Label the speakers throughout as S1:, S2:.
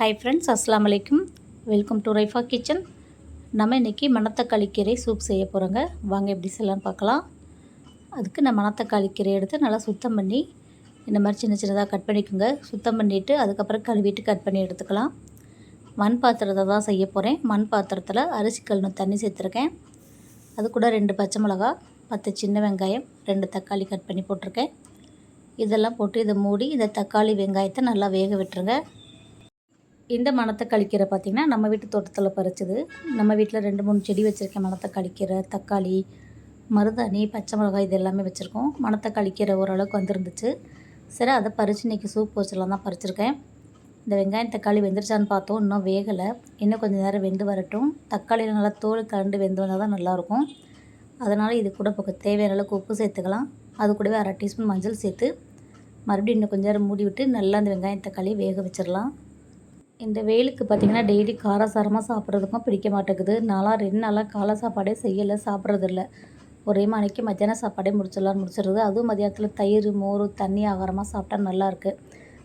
S1: Hi friends அஸ்லாம் வலைக்கும் welcome to Raifa kitchen நம்ம இன்றைக்கி மணத்தக்காளி கீரை சூப் செய்ய போகிறோங்க வாங்க எப்படி செய்யலாம்னு பார்க்கலாம். அதுக்கு நான் மணத்தக்காளி கீரை எடுத்து நல்லா சுத்தம் பண்ணி இந்த மாதிரி சின்ன சின்னதாக கட் பண்ணிக்கோங்க. சுத்தம் பண்ணிவிட்டு அதுக்கப்புறம் கழுவிட்டு கட் பண்ணி எடுத்துக்கலாம். மண் பாத்திரத்தை தான் செய்ய போகிறேன் மண் பாத்திரத்தில் அரிசி கழுவு தண்ணி சேர்த்துருக்கேன். அது கூட ரெண்டு பச்சை மிளகா பத்து சின்ன வெங்காயம் ரெண்டு தக்காளி கட் பண்ணி போட்டிருக்கேன். இதெல்லாம் போட்டு இதை மூடி இந்த தக்காளி வெங்காயத்தை நல்லா வேக விட்டுருங்க. இந்த மணத்தை கழிக்கிற பார்த்திங்கன்னா நம்ம வீட்டு தோட்டத்தில் பறிச்சது. நம்ம வீட்டில் ரெண்டு மூணு செடி வச்சுருக்கேன் மணத்தை கழிக்கிற தக்காளி மருதாணி பச்சை மிளகாய் இது எல்லாமே வச்சுருக்கோம். மணத்தை கழிக்கிற ஓரளவுக்கு வந்துருந்துச்சு. சரி அதை பறித்து இன்றைக்கி சூப் வச்சலாம் தான் பறிச்சிருக்கேன். இந்த வெங்காயம் தக்காளி வெந்துருச்சான்னு பார்த்தோம். இன்னும் வேகலை. இன்னும் கொஞ்சம் நேரம் வெந்து வரட்டும். தக்காளியில் நல்லா தோல் கரண்டு வெந்து வந்தால் தான் நல்லாயிருக்கும். அதனால் இது கூட இப்போ தேவையான அளவுக்கு உப்பு சேர்த்துக்கலாம். அது கூடவே அரை டீஸ்பூன் மஞ்சள் சேர்த்து மறுபடியும் இன்னும் கொஞ்சம் நேரம் மூடி விட்டு நல்லா அந்த வெங்காயம் தக்காளி வேக வச்சிடலாம். இந்த வெயிலுக்கு பார்த்திங்கன்னா டெய்லி காரசாரமாக சாப்பிட்றதுக்கும் பிடிக்க மாட்டேங்குது. நாளாக ரெண்டு நாளாக காலை சாப்பாடே செய்யலை சாப்பிட்றதில்ல. ஒரே மணிக்கு மத்தியானம் சாப்பாடே முடிச்சிடலான்னு முடிச்சிடுறது. அதுவும் மதியானத்தில் தயிர் மோர் தண்ணி ஆகாரமாக சாப்பிட்டா நல்லாயிருக்கு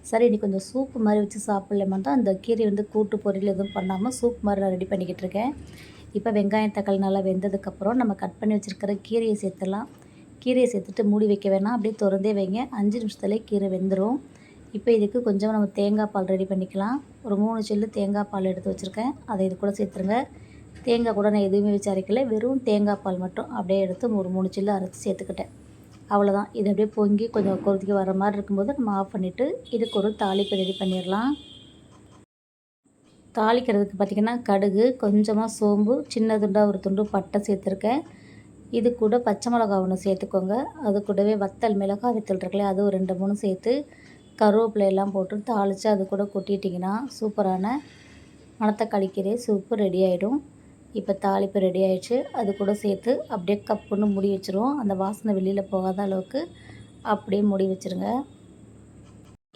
S1: சரி இன்றைக்கி கொஞ்சம் சூப்பு மாதிரி வச்சு சாப்பிட்லாமான் தான் அந்த கீரை வந்து கூட்டு பொரியல் எதுவும் பண்ணாமல் சூப் மாதிரி நான் ரெடி பண்ணிக்கிட்டு இருக்கேன். இப்போ வெங்காயம் தக்காளி நல்லா வெந்ததுக்கப்புறம் நம்ம கட் பண்ணி வச்சுருக்கிற கீரையை சேர்த்துலாம் கீரையை சேர்த்துட்டு மூடி வைக்க வேணாம். அப்படியே திறந்தே வைங்க. அஞ்சு நிமிஷத்துலேயே கீரை வெந்துடும் இப்போ இதுக்கு கொஞ்சம் நம்ம தேங்காய் பால் ரெடி பண்ணிக்கலாம். ஒரு மூணு சில்லு தேங்காய் பால் எடுத்து வச்சுருக்கேன். அதை இது கூட சேர்த்துருங்க. தேங்காய் கூட நான் எதுவுமே வச்சு அரைக்கல. வெறும் தேங்காய் பால் மட்டும் அப்படியே எடுத்து ஒரு மூணு சில்லு அரைச்சி சேர்த்துக்கிட்டேன். அவ்வளோதான் இது அப்படியே பொங்கி கொஞ்சம் கொதிக்க வர மாதிரி இருக்கும்போது நம்ம ஆஃப் பண்ணிவிட்டு இதுக்கு ஒரு தாளிப்பு ரெடி பண்ணிடலாம். தாளிக்கிறதுக்கு பார்த்திங்கன்னா கடுகு கொஞ்சமாக சோம்பு சின்ன துண்டாக ஒரு துண்டு பட்டை சேர்த்துருக்கேன். இது கூட பச்சை மிளகா ஒன்று சேர்த்துக்கோங்க. அது கூடவே வத்தல் மிளகாய் வித்தல் இருக்குல்ல அது ஒரு ரெண்டு மூணு சேர்த்து கருவேப்பிலை எல்லாம் போட்டு தாளித்து அது கூட கொட்டிட்டிங்கன்னா சூப்பரான மணத்தக்காளி கீரை சூப்பு ரெடி ஆகிடும் இப்போ தாளிப்பு ரெடி ஆகிடுச்சு அது கூட சேர்த்து அப்படியே கப்புன்னு முடி வச்சுருவோம். அந்த வாசனை வெளியில் போகாத அளவுக்கு அப்படியே முடி வச்சுருங்க.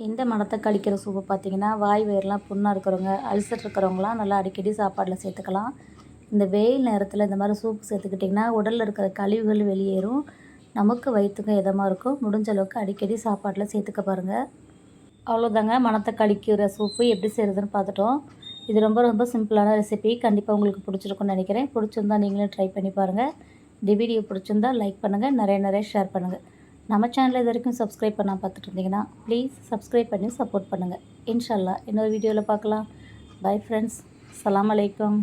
S1: இந்த மணத்தை கழிக்கிற சூப்பு பார்த்திங்கன்னா வாய் வயிறுலாம் புண்ணாக இருக்கிறவங்க அல்சர் இருக்கிறவங்களாம் நல்லா அடிக்கடி சாப்பாட்டில் சேர்த்துக்கலாம். இந்த வெயில் நேரத்தில் இந்த மாதிரி சூப்பு சேர்த்துக்கிட்டிங்கன்னா உடலில் இருக்கிற கழிவுகள் வெளியேறும். நமக்கு வயிற்றுக்கும் இதமாக இருக்கும். முடிஞ்ச அளவுக்கு அடிக்கடி சாப்பாட்டில் சேர்த்துக்க பாருங்கள் அவ்வளோதாங்க மணத்தை கீரை சூப்பு எப்படி செய்கிறதுன்னு பார்த்துட்டோம். இது ரொம்ப ரொம்ப சிம்பிளான ரெசிபி கண்டிப்பாக உங்களுக்கு பிடிச்சிருக்குன்னு நினைக்கிறேன். பிடிச்சிருந்தா நீங்களும் ட்ரை பண்ணி பாருங்கள் இந்த வீடியோ பிடிச்சிருந்தா லைக் பண்ணுங்கள் நிறைய நிறைய ஷேர் பண்ணுங்கள் நம்ம சேனலில் இது வரைக்கும் சப்ஸ்கிரைப் பண்ணால் பார்த்துட்டு இருந்தீங்கன்னா ப்ளீஸ் சப்ஸ்கிரைப் பண்ணி சப்போர்ட் பண்ணுங்கள் இன்ஷால்லா இன்னொரு வீடியோவில் பார்க்கலாம். பை ஃப்ரெண்ட்ஸ் சலாம் அலைக்கம்